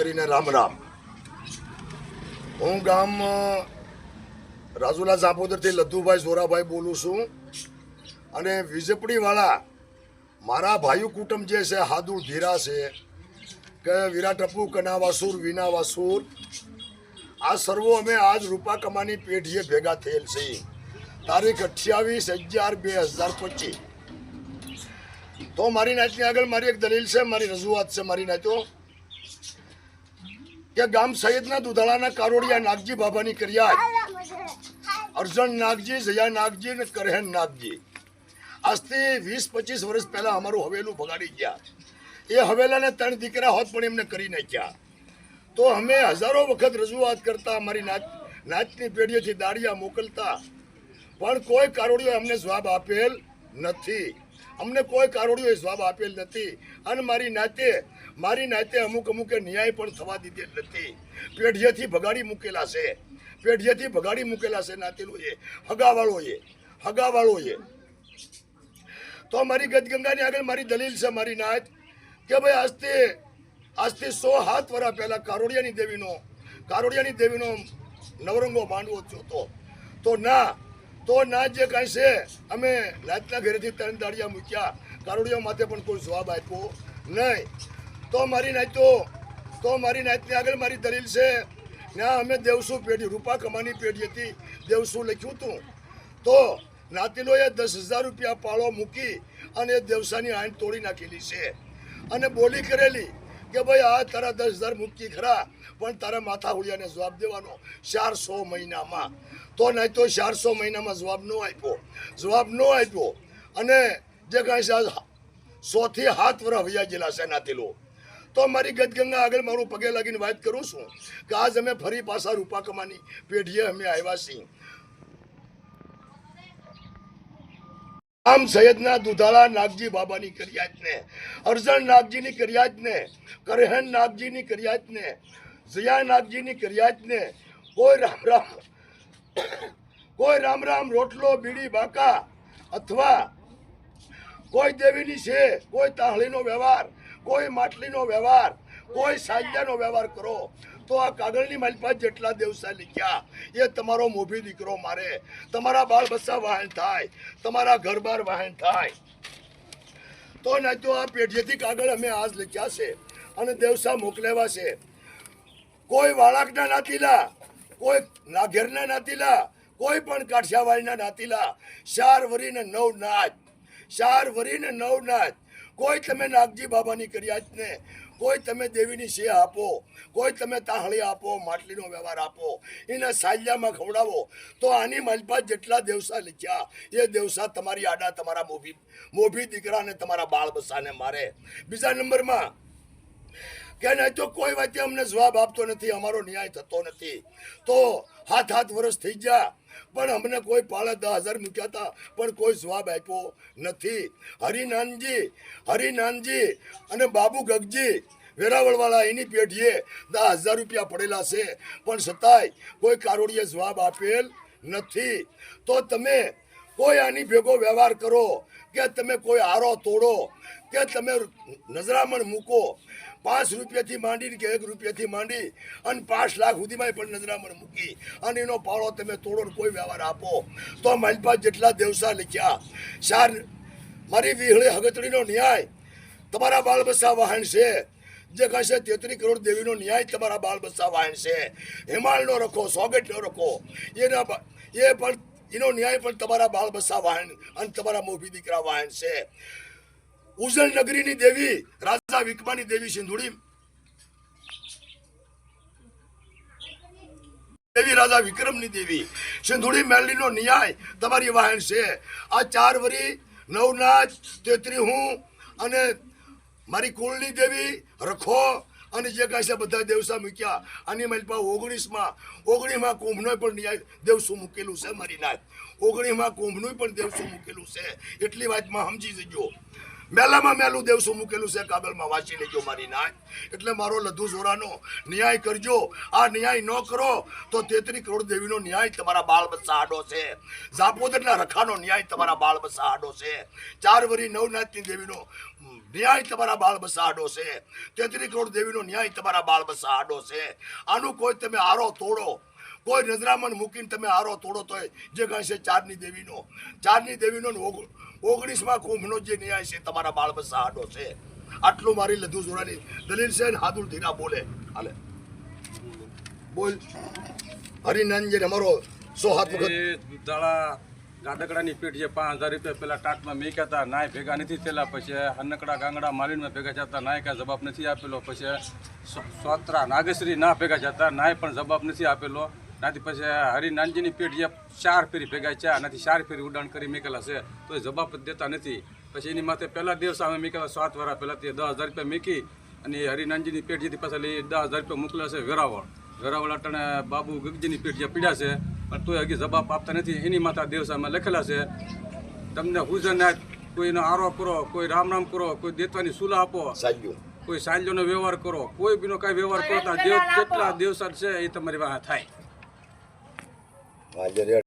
કરીને રામ રામ. હું ગામ રાજુલા જાપોદરથી લધુભાઈ સોરાભાઈ બોલું છું. અને વીજપડીવાળા મારા ભાઈ કુટુંબ જે છે હાદુ ધીરા છે, કે વિરાટ ટપુ, કનાવાસુર, વિનાવાસુર, આ સર્વો અમે આજ રૂપા કમાની પેઢીએ ભેગા થયેલ છે તારીખ અઠ્યાવીસ અગિયાર બે હજાર પચીસ. તો મારી નાચની આગળ મારી એક દલીલ છે, મારી રજૂઆત છે મારી નાચો કે ગામ સહિતના દુધાળાના કારોડિયા નાગજી બાબાની કર્યા અર્જણ નાગજી જયા નાગજી અને કરહેન નાગજી. આજથી વીસ પચીસ વર્ષ પહેલાં અમારું હવેલું ભગાડી ગયા. એ હવેલાને ત્રણ દીકરા હોત પણ એમને કરી નાખ્યા. તો અમે હજારો વખત રજૂઆત કરતા અમારી નાચ નાચની પેઢીઓથી દાડિયા મોકલતા. પણ કોઈ કારોડિયો અમને જવાબ આપેલ નથી. અમને કોઈ કારોડીઓએ જવાબ આપેલ નથી. અને મારી નાતે મારી નાતે અમુક અમુકે ન્યાય પણ થવા દીધેલ નથી. પેઢીએથી ભગાડી મૂકેલા છે. પેઢીએથી ભગાડી મૂકેલા છે નાતેલોએ. હગાવાળોએ. હગાવાળોએ. તો મારી ગદગંગાની આગળ મારી દલીલ છે મારી નાત, કે ભાઈ આજથી આજથી સો હાથ વર્ષ પહેલાં કારોડિયાની દેવીનો કારોડિયાની દેવીનો નવરંગો માંડવો થયો તો ના તો ના જે કાંઈ છે, અમે રાતના ઘરેથી ત્રણ દાડિયા મૂક્યા. કારોડિયા માટે પણ કોઈ જવાબ આપ્યો નહીં. તો મારી નાચ તો મારી નાચની આગળ મારી દલીલ છે, ના, અમે દેવસુ પેઢી, રૂપા કમાની પેઢી હતી, દેવસુ લખ્યું હતું તો નાતિલોએ દસ હજાર રૂપિયા પાળો મૂકી અને દેવસાની આઈન તોડી નાખેલી છે. અને બોલી કરેલી કે ભાઈ, આ તારા દસ હજાર મૂકી ખરા, પણ તારા માથા હુડિયાને જવાબ દેવાનો ચારસો મહિનામાં. તો નહીં તો ચારસો મહિનામાં જવાબ ન આપ્યો. જવાબ ન આપ્યો. અને જે કાંઈ સોથી હાથ વર વૈયા ગયેલા છે તો મારી ગદગંગા આગળ મારું પગે લાગીને વાત કરું છું કે આજ અમે ફરી પાછા રૂપા કમાની પેઢીએ અમે આવ્યા છીએ. આમ સૈયદના દુધાળા નાગજી બાબાની કરિયાતને, અરજણ નાગજીની કરિયાતને કરહન નાગજીની કરિયાતને જયા નાગજીની કરિયાતને, કોઈ રામ રામ, કોઈ રામ રામ રોટલો, બીડી, બાકા અથવા કોઈ દેવીની છે કોઈ તાહળીનો વ્યવહાર, કોઈ માટલીનો વ્યવહાર કોઈ સાંજાનો વ્યવહાર કરો, તો આ કાગળની માલપાત જેટલા દેવસા લીખ્યા એ તમારો મોભી દીકરો મારે. તમારા બાળ બચ્ચા વાહન થાય, તમારા ઘર બાર વાહન થાય. તો ના તો આ પેઢીથી કાગળ અમે આજ લખ્યા છે અને દેવસા મોકલેવા છે. કોઈ વાળાકના નાતીલા, કોઈ નાઘેરના નાતીલા, કોઈ પણ કાઠિયાવાડના નાતીલા, ચાર વરીને નવ નાચ ચાર વરીને નવ નાચ કોઈ તમે નાગજી બાબાની કરિયાતને કોઈ તમે દેવીની સેહ આપો, કોઈ તમે તાહળી આપો, માટલીનો વ્યવહાર આપો, એને સાલ્યામાં ખવડાવો, તો આની માલપાત જેટલા દેવસા લખ્યા એ દેવસા તમારી આડા તમારા મોભી મોભી દીકરાને તમારા બાળ બસાને મારે. બીજા નંબરમાં કે નહીં તો કોઈ વાતે અમને જવાબ આપતો નથી, અમારો ન્યાય થતો નથી, તો હાથ હાથ વર્ષ થઈ ગયા. પણ અમને કોઈ પાળે દસ હજાર મૂક્યા હતા, પણ કોઈ જવાબ આપ્યો નથી. હરિનાનજી હરિનાનજી અને બાબુ ગગજી, વેરાવળવાળા એની પેઢીએ દસ હજાર રૂપિયા પડેલા છે, પણ છતાંય કોઈ કારોડીએ જવાબ આપેલ નથી. તો તમે કોઈ આની ભેગો વ્યવહાર કરો કે તમે કોઈ આરો તોડો, કે તમે નજરામણ મૂકો. પાંચ રૂપિયાથી માંડીને કે એક રૂપિયાથી માંડી અને પાંચ લાખ સુધીમાં પણ નજરામણ મૂકી અને એનો પાળો તમે તોડો કોઈ વ્યવહાર આપો. તો મારી પાસે જેટલા દેવસા લખ્યા ચાર મારી વિહળી હગતડીનો ન્યાય. તમારા બાળ બચ્ચા વાહન છે. જે કહેશે તેત્રી કરોડ દેવીનો ન્યાય તમારા બાળ વાહન છે. હિમાલનો રખો, સોગેટનો રખો. એના એ પણ એનો ન્યાય પણ તમારા બાળ બસા વાહન અને તમારા મોભી દીકરા વાહન છે. ઉજળ નગરીની દેવી, રાજા વિકમાની દેવી સિંધુડી. દેવી રાજા વિક્રમની દેવી. સિંધુડી મેલડીનો ન્યાય તમારી વાહન છે. આ ચાર વરી નવનાથ, તેત્રી હું અને મારી કુળની દેવી રખો અને જે કાંઈ છે બધા દેવસા મૂક્યા અને મારી પાસે ઓગણીસમાં ઓગણીસમાં કુંભનો પણ દેવસું મૂકેલું છે મારી નાથ ઓગણીસમાં કુંભનું પણ દેવસું મૂકેલું છે? એટલી વાતમાં સમજી જજો. મેલામાં મેલું દેવસું મૂકેલું છે? કાબલમાં વાંચી લેજો મારી નાય. એટલે મારો લધુ સોરાનો ન્યાય કરજો. આ ન્યાય ન કરો તો તેત્રી કરોડ દેવીનો ન્યાય તમારા બાળ બચ્ચા આડો છે. ઝાપોદરના રખાનો ન્યાય તમારા બાળ બચ્ચા આડો છે. ચાર વરી નવનાથની દેવીનો ન્યાય તમારા બાળ બસા આડો છે. તેત્રી કરોડ દેવીનો ન્યાય તમારા બાળ બસા આડો છે. આનું કોઈ તમે આરો તોડો. કોઈ નજરામણ મૂકીને તમે હારો તોડો તો જે ગણશે ચારની દેવીનો. ચારની દેવીનો ઓગણીસમાં કુંભનો જે ન્યાય છે, તમારા બાળ બચ્ચા આડો છે. આટલું મારી લધુ જોડાની દલીલ છે હાદુલ ધીરા બોલે. હાલે. બોલ. હરિનાનજી અમારો સો હાથ વખત દુધાળા ગાડકડાની પીઠ જે પાંચ હજાર રૂપિયા પેલા ટાટમાં મેક્યા હતા, નાય ભેગા નથી થયેલા. પછી હનકડા ગાંગડા માલીનમાં ભેગા જતા નાય કાંઈ જવાબ નથી આપેલો. પછી સ્વાત્રા નાગેશ્રી ના ભેગા જતા નાય પણ જવાબ નથી આપેલો. નાથી પછી હરિનાનજીની પીઠ જે ચાર ફેરી ભેગા છે નાથી ચાર ફેરી ઉડાણ કરી મેકેલા છે તો એ જવાબ જ દેતા નથી. પછી એની માથે પહેલા દિવસ અમે મેકેલા સાત વાર પહેલાં તે દસ હજાર રૂપિયા મેકી અને હરિનાનજીની પેટ જેથી પાછા લઈ દસ હજાર રૂપિયા મોકલ્યા છે વેરાવળ. વેરાવળ અટાણે બાબુ ગગજીની પેટ જે પીડ્યા છે પણ તોય હજી જવાબ આપતા નથી. એની માથા અમે લખેલા છે તમને હુજનાથ કોઈનો આરોપ કરો કોઈ રામ રામ કરો કોઈ દેતવાની સુલા આપો કોઈ સાંજોનો વ્યવહાર કરો કોઈ બીનો કાંઈ વ્યવહાર કરો દેવ કેટલા દિવસ છે એ તમારી પાસે થાય. હાજર